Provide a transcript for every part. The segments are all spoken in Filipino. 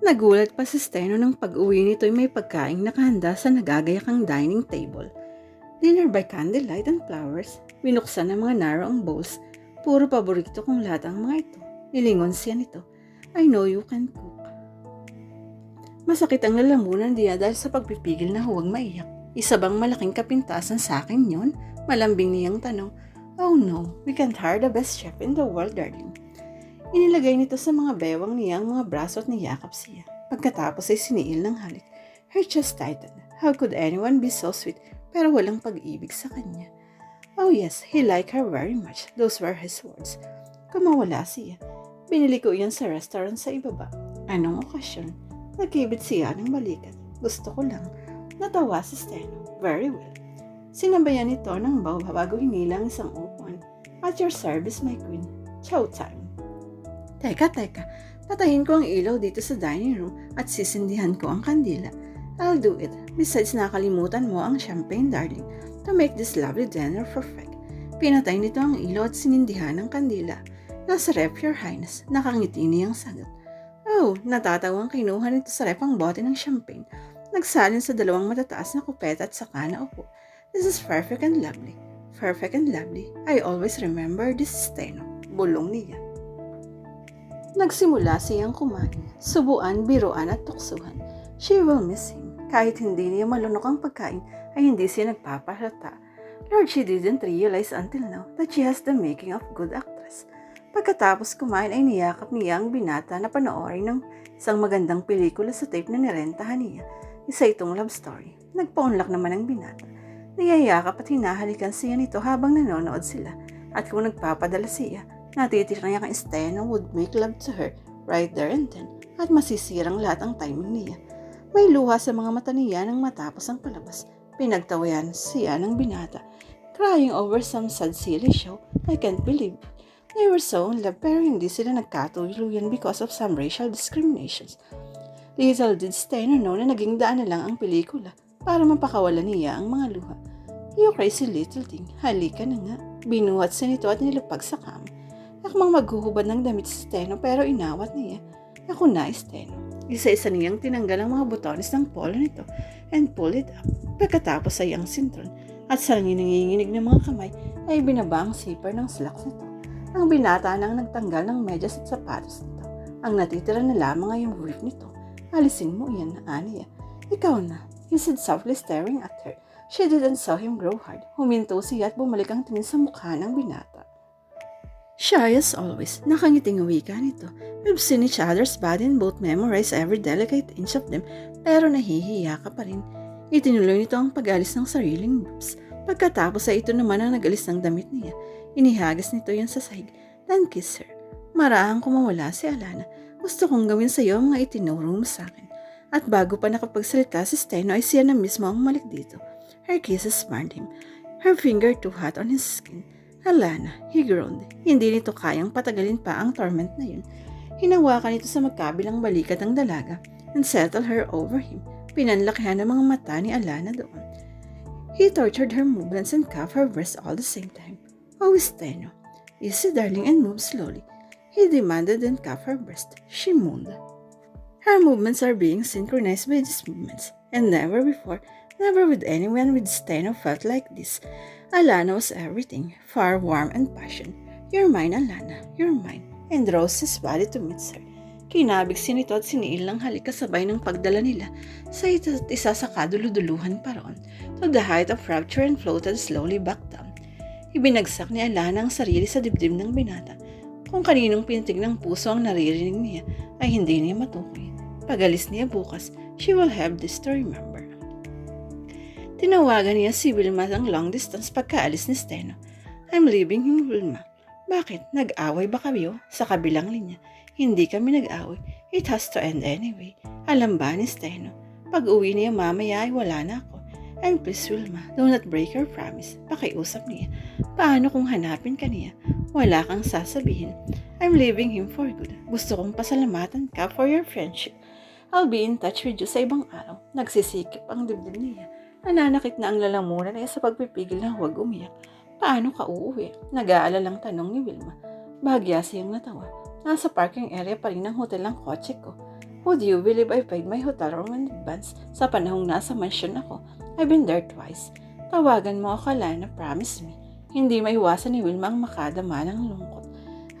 Nagulat pa si Steno nang pag-uwi nito'y may pagkaing nakahanda sa nagagayakang dining table. Dinner by candlelight and flowers. Binuksan ng mga narrow bowls. Puro paborito kong lahat ang mga ito. Nilingon siya nito. I know you can cook. Masakit ang lalamunan niya dahil sa pagpipigil na huwag maiyak. Isa bang malaking kapintasan sa akin yon? Malambing niyang tanong. Oh no, we can't hire the best chef in the world, darling. Inilagay nito sa mga bewang niya ang mga braso at niyakap siya. Pagkatapos ay siniil ng halik. Her chest tightened. How could anyone be so sweet pero walang pag-ibig sa kanya? Oh yes, he liked her very much. Those were his words. Kumawala siya. Binili ko iyan sa restaurant sa ibaba. Anong okasyon? Nagkibit siya ng balikat. Gusto ko lang. Natawa si Steno. Very well. Sinabayan nito ng baw bago hinilang isang upuan. At your service, my queen. Chow time. Teka, teka. Patayin ko ang ilaw dito sa dining room at sisindihan ko ang kandila. I'll do it. Besides, nakalimutan mo ang champagne, darling, to make this lovely dinner perfect. Pinatay nito ang ilaw at sinindihan ng kandila. Nasa ref, your highness. Nakangiti niyang sagot. Oh, natatawang kinuha nito sa ref ang bote ng champagne. Nagsalin sa dalawang matataas na kupeta at saka na upo. This is perfect and lovely. Perfect and lovely. I always remember this steno. Bulong niya. Nagsimula siyang kumain, subuan, biruan at tuksuhan. She will miss him. Kahit hindi niya malunok ang pagkain, ay hindi siya nagpapahalata. Lord, she didn't realize until now that she has the making of good actress. Pagkatapos kumain ay niyakap niya ang binata na panoorin ng isang magandang pelikula sa tape na nirentahan niya. Isa itong love story. Nagpaunlak naman ang binata. Niyayakap at hinahalikan siya nito habang nanonood sila. At kung nagpapadala siya, natitira niya kang Steno would make love to her right there and then at masisirang lahat ang timing niya. May luha sa mga mata niya nang matapos ang palabas. Pinagtawayan siya ng binata, crying over some sad silly show. I can't believe. They were so in love pero hindi sila nagkatuluyan because of some racial discriminations. Little did Steiner know na naging daan na lang ang pelikula para mapakawalan niya ang mga luha. You crazy little thing, halika na nga. Binuhat siya nito at nilapag sa kama. Akmang maghuhubad ng damit si Steno pero inawat niya. Ako na, Steno. Isa-isa niyang tinanggal ang mga butones ng polo nito and pulled it up. Pagkatapos ay ang sintron at sa nanginginig ng mga kamay ay binaba ang zipper ng slacks nito. Ang binata nang nagtanggal ng medyas at sapatos nito. Ang natitira na lamang ay yung brief nito. Alisin mo yan, Ania. Ikaw na. He said softly staring at her. She didn't saw him grow hard. Huminto siya at bumalik ang tingin sa mukha ng binata. Shy as always, nakangiting wika nito. We've seen each other's body and both memorize every delicate inch of them, pero nahihiya ka pa rin. Itinuloy nito ang pag-alis ng sariling boobs. Pagkatapos ay ito naman ang nag-alis ng damit niya. Inihagis nito yan sa sahig, then kiss her. Marahang kumawala si Alana. Gusto kong gawin sa iyo ang mga itinuro mo sa akin. At bago pa nakapagsalita si Steno ay siya na mismo ang malik dito. Her kisses burned him. Her finger too hot on his skin. Alana, he groaned. Hindi nito kayang patagalin pa ang torment na yun. Hinawakan ito sa magkabilang balikat ng dalaga and settled her over him. Pinanlakihan ng mga mata ni Alana doon. He tortured her movements and cuffed her breast all the same time. Oh, Steno. Easy, darling, and move slowly. He demanded and cuffed her breast. She moaned. Her movements are being synchronized by his movements, and never before, never with anyone with Steno felt like this. Alana was everything, far warm and passion. You're mine, Alana, you're mine. And rose body to meet her. Kinabig si nito at siniil ng halik kasabay ng pagdala nila sa isa't isa sa kaduluduluhan paroon to the height of rapture and floated slowly back down. Ibinagsak ni Alana ang sarili sa dibdib ng binata. Kung kaninong pintig ng puso ang naririnig niya ay hindi niya matukoy. Pagalis niya bukas, she will have this to remember. Tinawagan niya si Wilma ng long distance pagkaalis ni Steno. I'm leaving him, Wilma. Bakit? Nag-away ba kayo sa kabilang linya? Hindi kami nag-away. It has to end anyway. Alam ba ni Steno? Pag uwi niya mamaya ay wala na ako. And please, Wilma, do not break your promise. Pakiusap niya. Paano kung hanapin ka niya? Wala kang sasabihin. I'm leaving him for good. Gusto kong pasalamatan ka for your friendship. I'll be in touch with you sa ibang araw. Nagsisikip ang dibdib niya. Nananakit na ang lalamunan niya sa pagpipigil na huwag umiyak. Paano ka uuwi? Nag-aalalang tanong ni Wilma. Bahagya siyang natawa. Nasa parking area pa rin ng hotel ng kotse ko. Would you believe I paid my hotel room in advance sa panahong nasa mansion ako? I've been there twice. Tawagan mo ako, Lana, promise me. Hindi maiwasan ni Wilma ang makadama ng lungkot.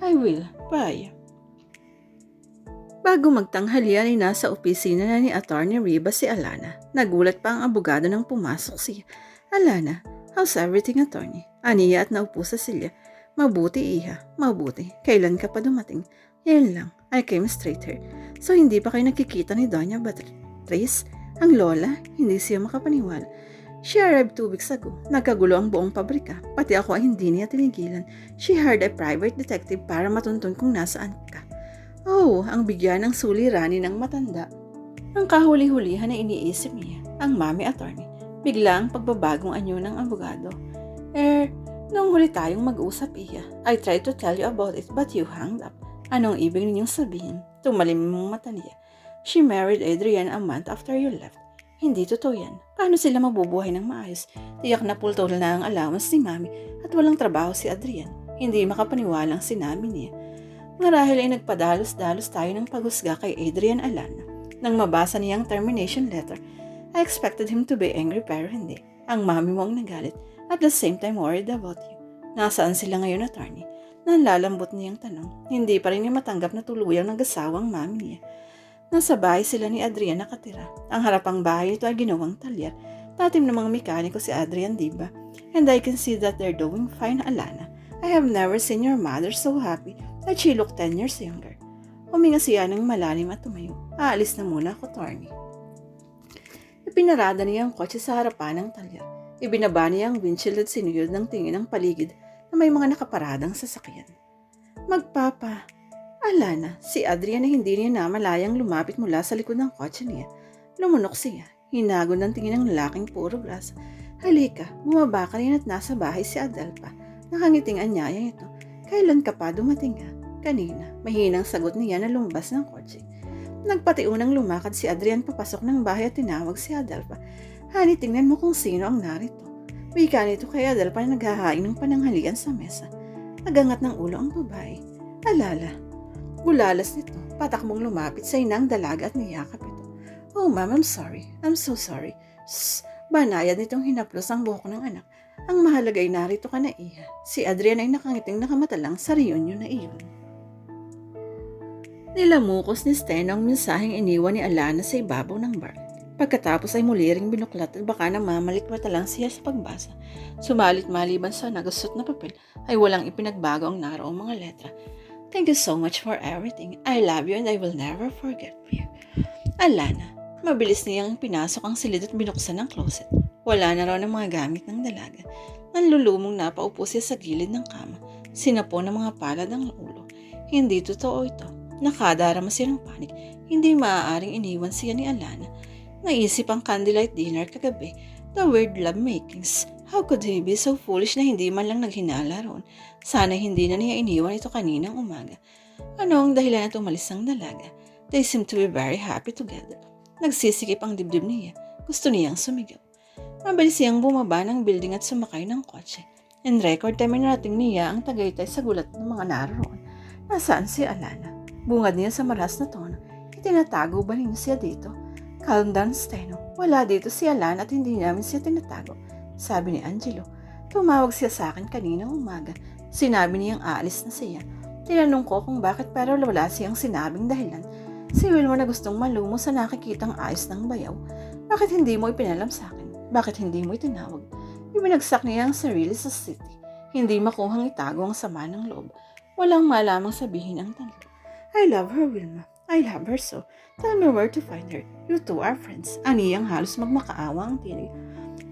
I will. Bye. Bago magtanghalian ay nasa opisina na ni Attorney Ribas si Alana. Nagulat pa ang abogado nang pumasok siya. Alana, how's everything, Attorney? Aniya at naupo sa silya. Mabuti, Iha. Mabuti. Kailan ka pa dumating? Yan lang. I came straight here. So, hindi pa kayo nakikita ni Doña Beatriz? Ang lola, hindi siya makapaniwala. She arrived two weeks ago. Nagkagulo ang buong pabrika. Pati ako ay hindi niya tinigilan. She hired a private detective para matuntun kung nasaan ka. Oh, ang bigyan ng suliranin ng matanda. Ang kahuli-hulihan na iniisip niya, ang mami attorney. Bigla ang pagbabagong anyo ng abogado. Er, nung huli tayong mag-usap iya, I tried to tell you about it but you hung up. Anong ibig ninyong sabihin? Tumalim mong mata niya. She married Adrian a month after you left. Hindi totoo yan. Paano sila mabubuhay ng maayos? Tiyak na pultol na ang allowance ni Mami at walang trabaho si Adrian. Hindi makapaniwalang sinabi niya. Marahil ay nagpadalos-dalos tayo ng paghusga kay Adrian Alana. Nang mabasa niya ang termination letter, I expected him to be angry pero hindi. Ang mami mo ang nagalit at the same time worried about you. Nasaan sila ngayon, attorney? Nanlalambot niyang tanong. Hindi pa rin niya matanggap na tuluyang nag-asawa ang mami niya. Nasa bahay sila ni Adrian nakatira. Ang harapang bahay ito ay ginawang talyar. Tatim ng mga mekaniko si Adrian, diba? And I can see that they're doing fine, Alana. I have never seen your mother so happy that she looked 10 years younger. Huminga siya ng malalim at tumayo. Aalis na muna ako, Torny. Ipinarada niya ang kotse sa harapan ng talyar. Ibinaba niya ang windshield at sinuyod ng tingin ng paligid na may mga nakaparadang sasakyan. Magpapa, Alana, si Adrian na hindi niya namalayang lumapit mula sa likod ng kotse niya. Lumunok siya, hinago ng tingin ng lalaking puro grasa. Halika, bumaba ka rin at nasa bahay si Adelpa. Nakangiting anyaya ito. Kailan ka pa dumating ha? Kanina, mahinang sagot niya na lumabas ng kotse. Nagpatiunang lumakad si Adrian papasok ng bahay at tinawag si Adelpa. Hani, tingnan mo kung sino ang narito. Wika nito kay Adelpa na naghahain ng pananghalian sa mesa. Nagangat ng ulo ang babae. Alala, bulalas nito. Patak mong lumapit sa inang dalaga at niyakap ito. Oh, ma'am, I'm sorry. I'm so sorry. Shh, banayad nitong hinaplos ang buhok ng anak. Ang mahalaga ay narito ka na iha. Si Adrian ay nakangiting nakamata lang sa reunion na iyon. Nilamukos ni Sten ang mensaheng iniwan ni Alana sa ibabaw ng bar. Pagkatapos ay muli ring binuklat at baka namamalik mata lang siya sa pagbasa. Sumalit maliban sa nagasot na papel ay walang ipinagbago ang naroong mga letra. Thank you so much for everything. I love you and I will never forget you. Alana, mabilis niyang pinasok ang silid at binuksan ang closet. Wala na raw ng mga gamit ng dalaga. Nanlulumong napaupo siya sa gilid ng kama. Sinapo ng mga palad ang ulo. Hindi totoo ito. Nakadarama siya ng panik. Hindi maaaring iniwan siya ni Alana. Naisip ang candlelight dinner kagabi. The weird love makings. How could he be so foolish na hindi man lang naghinala roon? Sana hindi na niya iniwan ito kaninang umaga. Ano ang dahilan at umalis ang dalaga? They seem to be very happy together. Nagsisikip ang dibdib niya. Gusto niyang sumigaw. Mabilis siyang bumaba ng building at sumakay ng kotse. In record time ay narating niya ang tagaytay sa gulat ng mga naroon. Nasaan si Alana? Bungad niya sa maras na tono. Itinatago ba niya siya dito? Calm down, Steno. Wala dito si Alana at hindi namin siya tinatago. Sabi ni Angelo. Tumawag siya sa akin kaninang umaga. Sinabi niyang aalis na siya. Tinanong ko kung bakit pero wala siyang sinabing dahilan. Si Wilma na gustong malumo sa nakikitang ayos ng bayaw. Bakit hindi mo ipinalam sa akin? Bakit hindi mo itinawag? Ibinagsak niya ang sarili sa city. Hindi makuhang itago ang sama ng loob. Walang malamang sabihin ang tanto. I love her, Wilma. I love her so. Tell me where to find her. You two are friends. Aniyang halos magmakaawa ang tinig.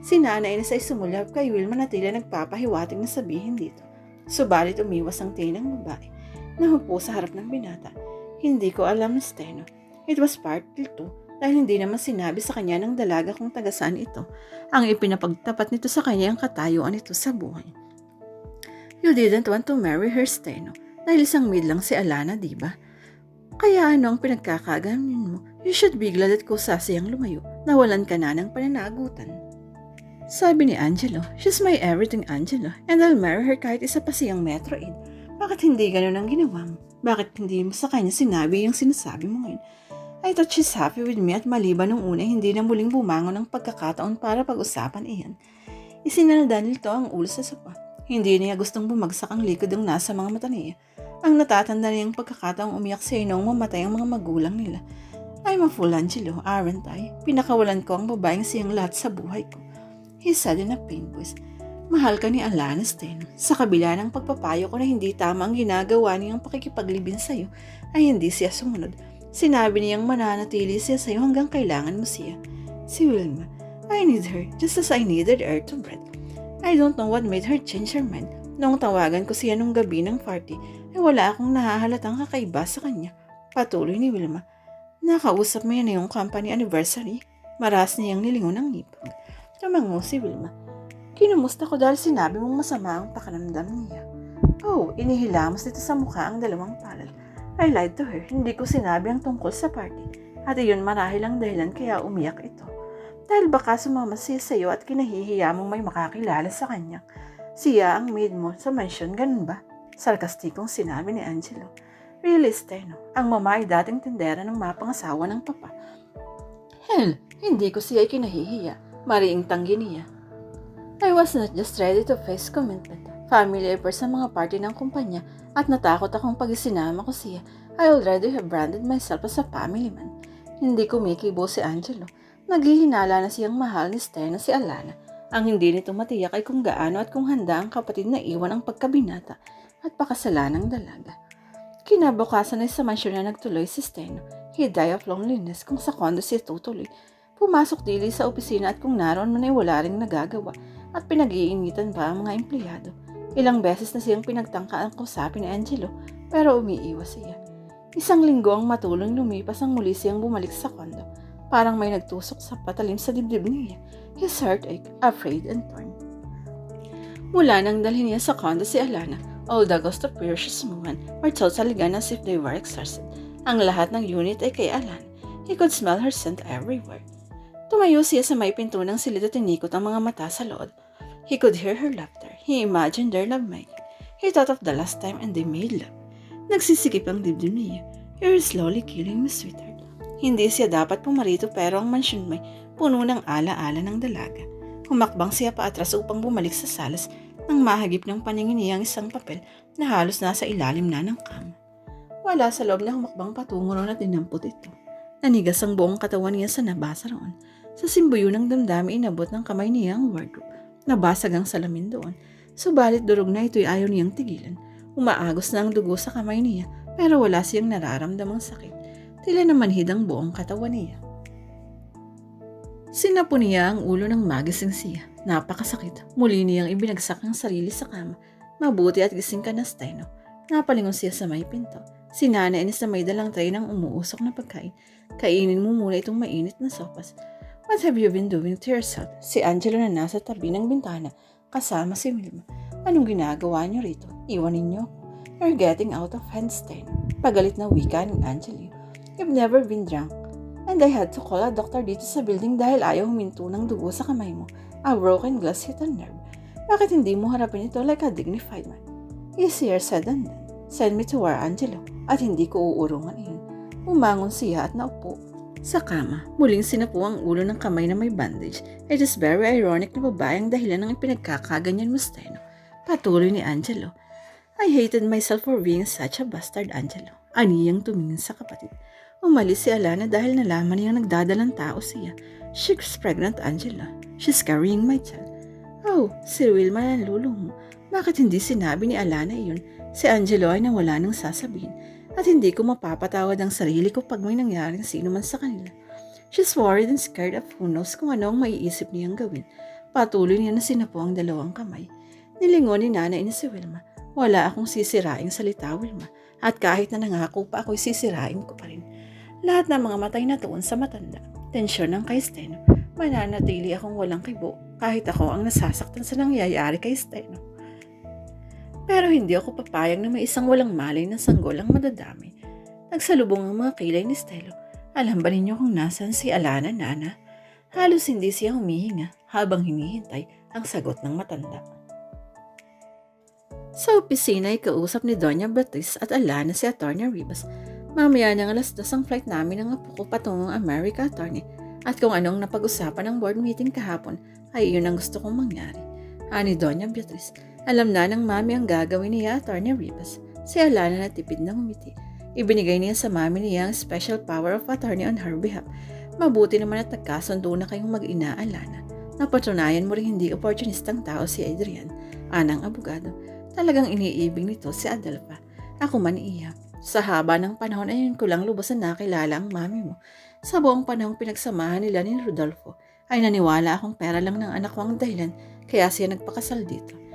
Si nanay na sa sumulab kay Wilma na tila nagpapahiwating na sabihin dito. Subalit umiwas ang tingin ng babae. Nahupo sa harap ng binata. Hindi ko alam Steno. It was partly too dahil hindi naman sinabi sa kanya ng dalaga kung taga saan ito. Ang ipinapagtapat nito sa kanya ang katayuan nito sa buhay. You didn't want to marry her, Steno. Dahil isang mid lang si Alana, di ba? Kaya ano ang pinagkakagamin mo? You should be glad at kusasiyang lumayo. Nawalan ka na ng pananagutan. Sabi ni Angelo, she's my everything Angelo, and I'll marry her kahit isa pa siyang metroid. Bakit hindi ganun ang ginawa mo? Bakit hindi mo sa kanya sinabi yung sinasabi mo ngayon? I thought she's happy with me at maliban nung una hindi na muling bumangon ng pagkakataon para pag-usapan iyan. Isinalda nito ang ulo sa sopa. Hindi niya gustong bumagsak ang likod ng nasa mga mata niya. Ang natatanda niyang pagkakataong umiyak siya noong mamatay ang mga magulang nila. I'm a fool, Angelo, aren't I? Pinakawalan ko ang babaeng siyang lahat sa buhay ko. He said in a pain voice. Mahal ka ni Alana Steno. Sa kabila ng pagpapayo ko na hindi tama ang ginagawa niyang pakikipaglibin sa'yo, ay hindi siya sumunod. Sinabi niyang mananatili siya sa'yo hanggang kailangan mo siya. Si Wilma, I need her just as I needed air to breathe. I don't know what made her change her mind. Noong tawagan ko siya nung gabi ng party, ay wala akong nahahalatang kakaiba sa kanya. Patuloy ni Wilma. Nakausap mo yan yung company anniversary. Maras niyang nilingon ng ngipag. Tumango si Wilma. Kinumusta ko dahil sinabi mong masama ang pakiramdam niya. Oh, inihilamos nito sa mukha ang dalawang palal. I lied to her. Hindi ko sinabi ang tungkol sa party. At iyon marahil ang dahilan kaya umiyak ito. Dahil baka sumama siya sa iyo at kinahihiya mong may makakilala sa kanya. Siya ang maid mo sa mansion, ganun ba? Sarkastikong sinabi ni Angelo. Really, Steno, ang mama ay dating tindera ng mapangasawa ng papa. Hell, hindi ko siya kinahihiya. Mariing tanggi niya. I was not just ready to face commitment. Family pa sa mga party ng kumpanya at natakot akong pag isinama ko siya. I already have branded myself as a family man. Hindi kumikibo si Angelo. Naghihinala na siyang mahal ni Steno si Alana. Ang hindi nito matiyak ay kung gaano at kung handa ang kapatid na iwan ang pagkabinata at pakasalanang dalaga. Kinabukasan ay sa mansyon na nagtuloy si Steno. He died of loneliness kung sa kondo siya tutuloy. Pumasok dili sa opisina at kung naroon man ay wala ring nagagawa at pinag-iinitan pa ang mga empleyado. Ilang beses na siyang pinagtangka ang kusapin ni Angelo pero umiiwas siya. Isang linggo ang matulong lumipas ang muli siyang bumalik sa kondo. Parang may nagtusok sa patalim sa dibdib niya. His heart ached, afraid and torn. Mula nang dalhin niya sa kondo si Alana, all the ghost of precious woman were totally gone as if they were exorcised. Ang lahat ng unit ay kay Alana. He could smell her scent everywhere. Tumayo siya sa may pinto ng silid at tinikot ang mga mata sa loob. He could hear her laughter. He imagined their lovemaking. He thought of the last time and they made love. Nagsisikip ang dibdib niya. You're slowly killing me, sweetheart. Hindi siya dapat pumarito pero ang mansyon may puno ng ala-ala ng dalaga. Humakbang siya paatras upang bumalik sa salas nang mahagip ng paningin niya ang isang papel na halos nasa ilalim na ng kama. Wala sa loob na humakbang patungo roon at dinampot ito. Nanigas ang buong katawan niya sa nabasa roon. Sa simbuyo ng damdami inabot ng kamay niya ang wardrobe. Nabasag ang salamin doon. Subalit durog na ito'y ayaw niyang tigilan. Umaagos na ang dugo sa kamay niya pero wala siyang nararamdamang sakit. Tila namanhid ang buong katawan niya. Sinapo niya ang ulo ng magising siya. Napakasakit. Muli niyang ibinagsak ang sarili sa kama. Mabuti at gising ka na, Steno. Napalingon siya sa may pinto. Si Nana inis na may dalang tray ng umuusok na pagkain. Kainin mo muna itong mainit na sopas. What have you been doing to yourself? Si Angelo na nasa tabi ng bintana kasama si Wilma. Anong ginagawa niyo rito? Iwanin niyo ako. You're getting out of hand, Steno. Pagalit na wika ni Angelo. You've never been drunk. And I had to call a doctor dito sa building dahil ayaw huminto ng dugo sa kamay mo. A broken glass hit a nerve. Bakit hindi mo harapin ito like a dignified man? Easier said than done. Send me to where Angelo at hindi ko uurungan iyon. Umangon siya at naupo sa kama. Muling sinapu ang ulo ng kamay na may bandage. It is very ironic na babae ang dahilan ng pinagkakaganyan mo, Steno. Patuloy ni Angelo. I hated myself for being such a bastard, Angelo. Aniyang tumingin sa kapatid. Umalis si Alana dahil nalaman niyang nagdadalang tao siya. She's pregnant, Angela. She's carrying my child. Oh, si Wilma ang lulo mo. Bakit hindi sinabi ni Alana iyon? Si Angelo ay nawala ng sasabihin. At hindi ko mapapatawad ang sarili ko pag may nangyaring sino man sa kanila. She's worried and scared of who knows kung ano ang maiisip niyang gawin. Patuloy niya na sinapo ang dalawang kamay. Nilingon ni Nana ni si Wilma. Wala akong sisiraing salita, Wilma. At kahit na nangako pa ako'y sisirain ko pa rin. Lahat ng mga matay na tuon sa matanda. Tensyon ng kay Steno. Mananatili akong walang kibo kahit ako ang nasasaktan sa nangyayari kay Steno. Pero hindi ako papayag na may isang walang malay na sanggol ang madadami. Nagsalubong ang mga kilay ni Stelo. Alam ba ninyo kung nasan si Alana, Nana? Halos hindi siya humihinga habang hinihintay ang sagot ng matanda. Sa opisina ay kausap ni Doña Beatriz at Alana si Atty. Rivas. Mamaya ng alas dos ang flight namin ng apo patungong America, attorney. At kung anong napag-usapan ng board meeting kahapon, ay yun ang gusto kong mangyari. Ani Doña Beatriz, alam na ng mami ang gagawin niya, attorney Rivas. Si Alana na tipid na umiti. Ibinigay niya sa mami niya ang special power of attorney on her behalf. Mabuti naman at nagkasundo na kayong mag-ina, Alana. Napatunayan mo rin hindi opportunistang tao si Adrian, anang abogado. Talagang iniibig nito si Adelpha. Ako man iya. Sa haba ng panahon ay yun ko lang lubos na nakilala ang mami mo. Sa buong panahong pinagsamahan nila ni Rodolfo, ay naniwala akong pera lang ng anak ko ang dahilan kaya siya nagpakasal dito.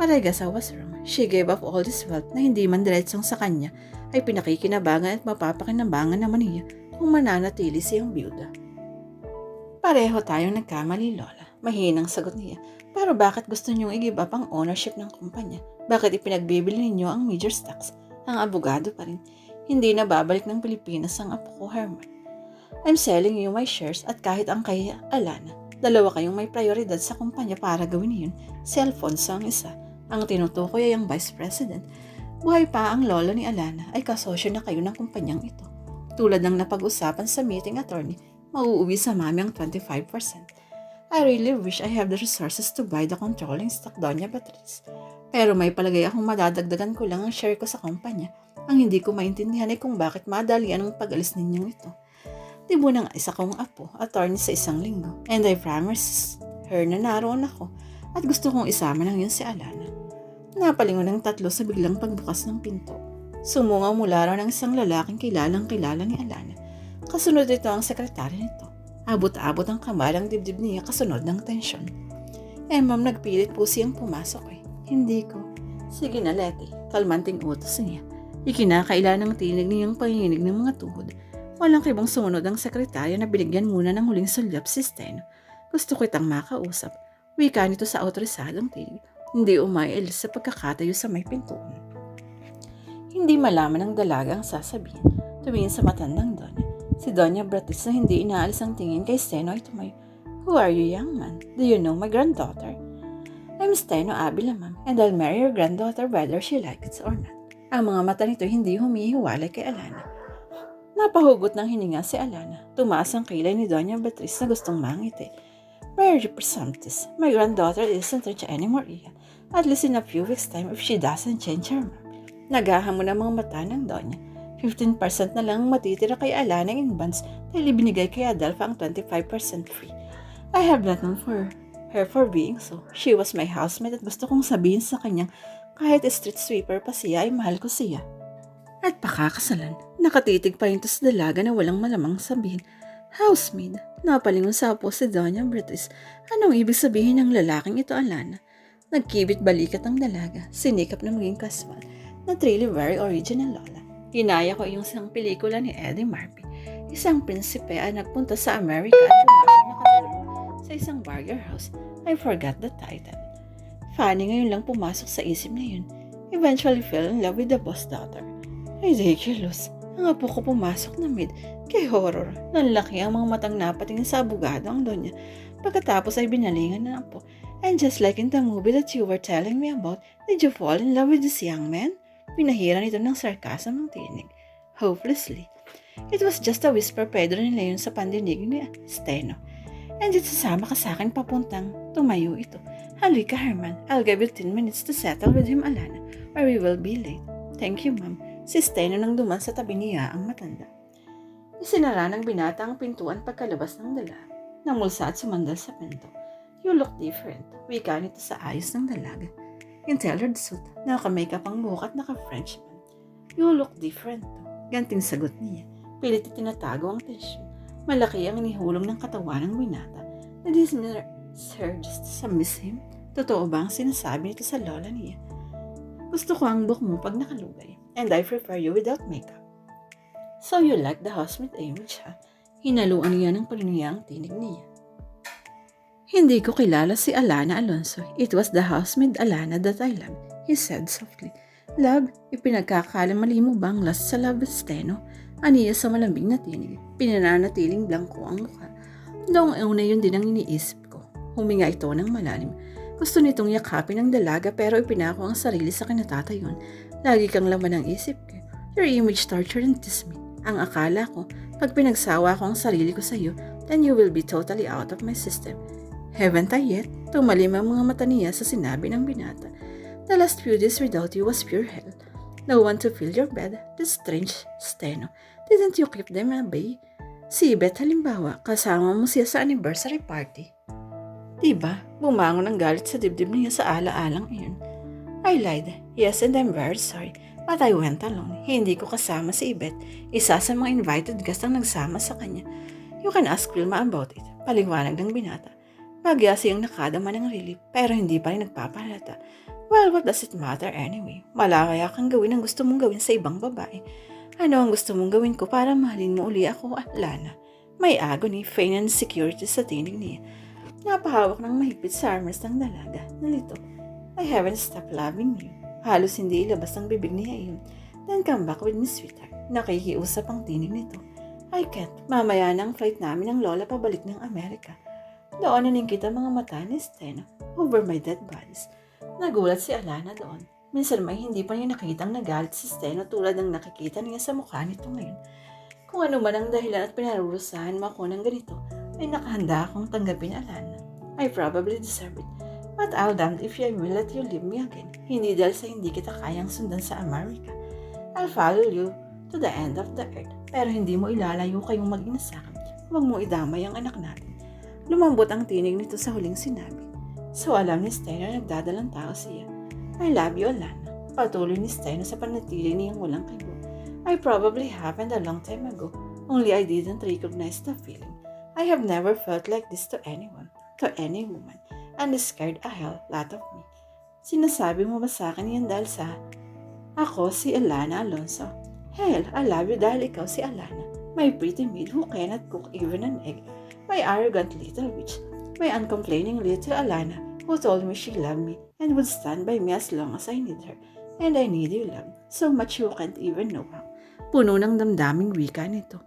But I guess I was wrong. She gave up all this wealth na hindi man diretsong sa kanya ay pinakikinabangan at mapapakinabangan naman niya kung mananatili siyang byuda. Pareho tayong nagkamali, Lola. Mahinang sagot niya. Pero bakit gusto niyong i-give up ang ownership ng kumpanya? Bakit ipinagbibili ninyo ang major stocks? Ang abogado pa rin. Hindi na babalik ng Pilipinas ang apo ko, Herman. I'm selling you my shares at kahit ang kay Alana, dalawa kayong may prioridad sa kumpanya para gawin yun. Si Alfonso ang isa. Ang tinutukoy ay ang vice president. Buhay pa ang lolo ni Alana ay kasosyo na kayo ng kumpanyang ito. Tulad ng napag-usapan sa meeting attorney, mauuwi sa mami ang 25%. I really wish I have the resources to buy the controlling stock, Doña Beatriz. Pero may palagay akong madadagdagan ko lang ang share ko sa kumpanya. Ang hindi ko maintindihan ay kung bakit madalian ang pag-alis ninyong ito. Tibo ng isa kong apo, attorney sa isang linggo. And I promise her na naroon ako at gusto kong isama ng yun si Alana. Napalingon ng tatlo sa biglang pagbukas ng pinto. Sumungaw mula raw ng isang lalaking kilalang kilala ni Alana. Kasunod ito ang sekretary nito. Abot-abot ang kamalang dibdib niya kasunod ng tensyon. Eh ma'am, nagpilit po siyang pumasok eh. Hindi ko. Sige na, Leti. Kalmanting utos niya. Ikinakaila ng tinig niyang panginig ng mga tuhod. Walang kibang sumunod ang sekretarya na binigyan muna ng huling sulyap si Steno. Gusto ko itang makausap. Wika nito sa autorisadong tinig. Hindi umail sa pagkakatayo sa may pintuan. Hindi malaman ng dalaga ang sasabihin. Tumingin sa matandang Donya. Si Donya Bratis na hindi inaalis ang tingin kay Steno ay tumayo. Who are you, young man? Do you know my granddaughter? I'm Steno Abila, ma'am, and I'll marry your granddaughter whether she likes it or not. Ang mga mata nito hindi humihiwalay kay Alana. Napahugot ng hininga si Alana. Tumaas ang kilay ni Doña Beatriz na gustong mangiti. Very presumptuous. My granddaughter isn't rich anymore, Ian. At least in a few weeks' time if she doesn't change her mind. Nagahamon ang mga mata ng Doña. 15% na lang ang matitira kay Alana in bonds dahil ibinigay kay Adelpha ang 25% free. I have not known for her for being so. She was my housemate at gusto kong sabihin sa kanyang kahit street sweeper pa siya ay mahal ko siya. At pakakasalan, nakatitig pa rin to sa dalaga na walang malamang sabihin. Housemaid, napalingon sa apo si Doña Beatriz. Anong ibig sabihin ng lalaking ito, Alana? Nagkibit balikat ang dalaga, sinikap na maging kaswal. Not really very original, Lola. Ginaya ko yung isang pelikula ni Eddie Murphy. Isang prinsipe ay nagpunta sa Amerika at pumasok na katulong sa isang burger house. I forgot the title. Funny ngayon lang pumasok sa isip niya yun. Eventually fell in love with the boss daughter. Ridiculous. Ang apo ko pumasok na mid. Kay horror. Nanlaki ang mga matang napatingin sa abogado ang donya. Pagkatapos ay binalingan ng apo. And just like in the movie that you were telling me about, did you fall in love with this young man? Pinahiran ito ng sarcasm ang tinig. Hopelessly. It was just a whisper Pedro nila yun sa pandinig ni Steno. And it's sasama ka sa akin papuntang tumayo ito. Halika Herman, I'll give you 10 minutes to settle with him Alana or we will be late. Thank you ma'am. Si Steno nang duman sa tabi niya ang matanda. Isinara ng binata ang pintuan pagkalabas ng dala. Namulsa at sumandal sa pinto. You look different. Wika nito sa ayos ng dalaga. In tailored suit, naka-makeup ang buhok at naka-Frenchman. You look different. Ganting sagot niya. Pilit tinatago ang tensyon. Malaki ang inihulong ng katawan ng binata. Sir, just to miss him. Totoo ba ang sinasabi nito sa lola niya? Gusto ko ang buhok mo pag nakalugay. And I prefer you without makeup. So you like the housemaid image, ha? Hinaluan niya ng panuya ang tinig niya. Hindi ko kilala si Alana Alonso. It was the housemaid Alana that I loved, he said softly. Love, ipinagkakalamali mo bang last sa love steno? Aniya sa malambing na tinig. Pinananatiling blanco ang mukha. Noong una yun din ang iniisip ko. Huminga ito ng malalim. Gusto nitong yakapin ang dalaga pero ipinako ang sarili sa kinatatayon. Lagi kang laman ng isip ko. Your image tortured and dismayed. Ang akala ko, pag pinagsawa ko ang sarili ko sa iyo, then you will be totally out of my system. Haven't I yet? Tumalim ang mga mata niya sa sinabi ng binata. The last few days without you was pure hell. No one to fill your bed. The strange steno. Didn't you keep them at bay? Si Beth halimbawa, kasama mo siya sa anniversary party. Diba, bumangon ang galit sa dibdib niya sa ala-alang iyon. I lied. Yes, and I'm very sorry. But I went alone. Hindi ko kasama si Ibet. Isa sa mga invited guest ang nagsama sa kanya. You can ask Wilma about it. Paliwanag ng binata. Bagya siyang nakadama ng relief, pero hindi pa rin nagpapalata. Well, what does it matter anyway? Malaya kang gawin ang gusto mong gawin sa ibang babae. Ano ang gusto mong gawin ko para mahalin mo uli ako, Lana? May agony, pain, and security sa tinig niya. Napahawak ng mahigpit sa armrest ng dalaga. Nalito. I haven't stopped loving you. Halos hindi ilabas ang bibig niya iyon. Then come back with me, sweetheart. Nakikiusap ang tinig nito. I can't. Mamaya na ang flight namin ng lola pabalik ng Amerika. Doon naning kita mga mata ni Steno over my dead bodies. Nagulat si Alana doon. Minsan may hindi pa niya nakitang nagalit si Steno tulad ng nakikita niya sa mukha nito ngayon. Kung ano man ang dahilan at pinarurusahan mo ako ng ganito, ay nakahanda akong tanggapin Alana. I probably deserve it. But I'll damned if I will let you leave me again. Hindi dahil sa hindi kita kayang sundan sa Amerika. I'll follow you to the end of the earth. Pero hindi mo ilalayo kayong mag-ina sa akin. Huwag mo idamay ang anak natin. Lumambot ang tinig nito sa huling sinabi. So alam ni Steno na nagdadalang tao siya. I love you, Alana. Patuloy ni Steno sa panatili niyang walang kibo. I probably happened a long time ago, only I didn't recognize the feeling. I have never felt like this to anyone, to any woman, and scared a hell lot of me. Sinasabi mo ba sa akin yan dahil sa ako si Alana Alonso? Hell, I love you dahil ikaw si Alana, my pretty maid who cannot cook even an egg, my arrogant little witch, my uncomplaining little Alana who told me she loved me and would stand by me as long as I need her. And I need you, love, so much you can't even know how. Puno ng damdaming wika nito.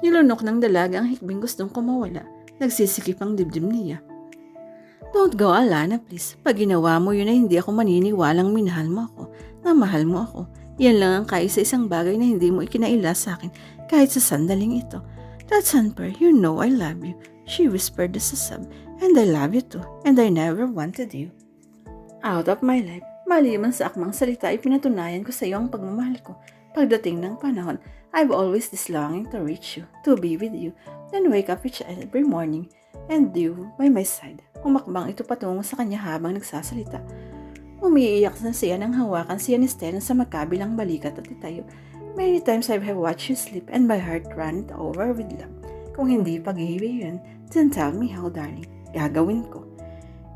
Nilunok ng dalaga ang hikbing gustong kumawala. Nagsisikip ang dibdib niya. Don't go, Alana, please. Pag ginawa mo yun ay hindi ako maniniwalang minahal mo ako, na mahal mo ako. Yan lang ang kaisa-isang bagay na hindi mo ikinaila sa akin kahit sa sandaling ito. That's unfair. You know I love you. She whispered as a. And I love you too. And I never wanted you. Out of my life. Maliman sa akmang salita, ipinatunayan ko sa iyo ang pagmamahal ko. Pagdating ng panahon, I've always this longing to reach you, to be with you, then wake up each and every morning, and you by my side. Umakbang ito patungo sa kanya habang nagsasalita. Umiiyak na siya nang hawakan siya ni Steno sa magkabilang balikat at itayo. Many times I have watched you sleep and my heart ran over with love. Kung hindi pag-ibig yun, then tell me how, darling. Gagawin ko.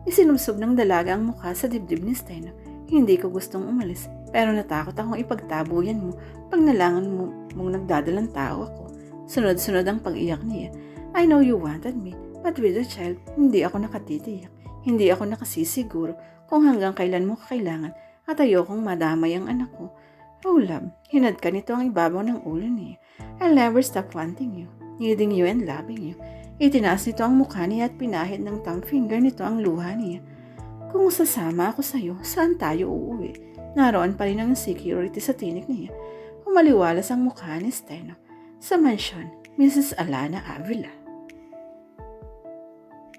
Isinubsob ng dalaga ang mukha sa dibdib ni Steno. Hindi ko gustong umalis, pero natakot akong ipagtabuyan mo pag nalangan mo mong nagdadalang tao ako. Sunod-sunod ang pag-iyak niya. I know you wanted me, but with a child, hindi ako nakatitiyak. Hindi ako nakasisiguro kung hanggang kailan mo kakailangan at ayokong madamay ang anak ko. Oh love, hinad ka nito ang ibabaw ng ulo niya. I'll never stop wanting you, needing you and loving you. Itinaas nito ang mukha niya at pinahid ng thumb finger nito ang luha niya. Kung sasama ako sa iyo, saan tayo uuwi? Naroon pa rin ang security sa tinik niya. Umaliwalas ang mukha ni Steno. Sa mansyon, Mrs. Alana Avila.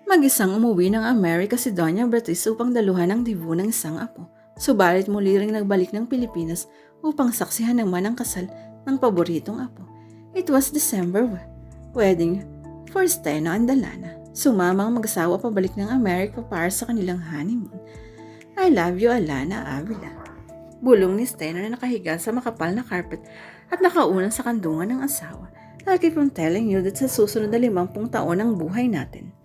Mag-isang umuwi ng Amerika si Doña Beatriz upang daluhan ang dibu ng isang apo. Subalit muli ring nagbalik ng Pilipinas upang saksihan naman ang kasal ng paboritong apo. It was December wedding for Steno and Alana. Sumama ang mag-asawa pabalik ng Amerika para sa kanilang honeymoon. I love you, Alana Avila. Bulong ni Steno na nakahiga sa makapal na carpet at nakaunan sa kandungan ng asawa. I keep on telling you that sa susunod na limampung taon ng buhay natin.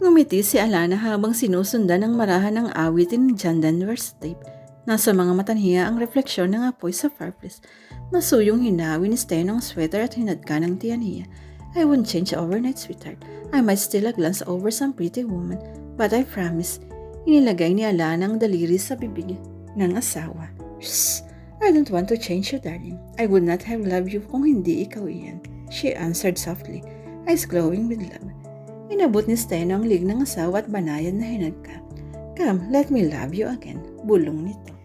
Ngumiti si Alana habang sinusundan ng marahan ng awitin ni John Denver's tape. Nasa mga mata niya ang refleksyon ng apoy sa fireplace. Masuyong hinawi ni Steno ang sweater at hinadka ng tiyan niya. I won't change overnight, sweetheart. I might still a glance over some pretty woman, but I promise, inilagay ni Alana ang daliri sa bibig ng asawa. Shh! I don't want to change you, darling. I would not have loved you kung hindi ikaw iyan. She answered softly, eyes glowing with love. Inabot ni Steno ang lig ng asawa at banayan na hinagka. Come, let me love you again. Bulong nito.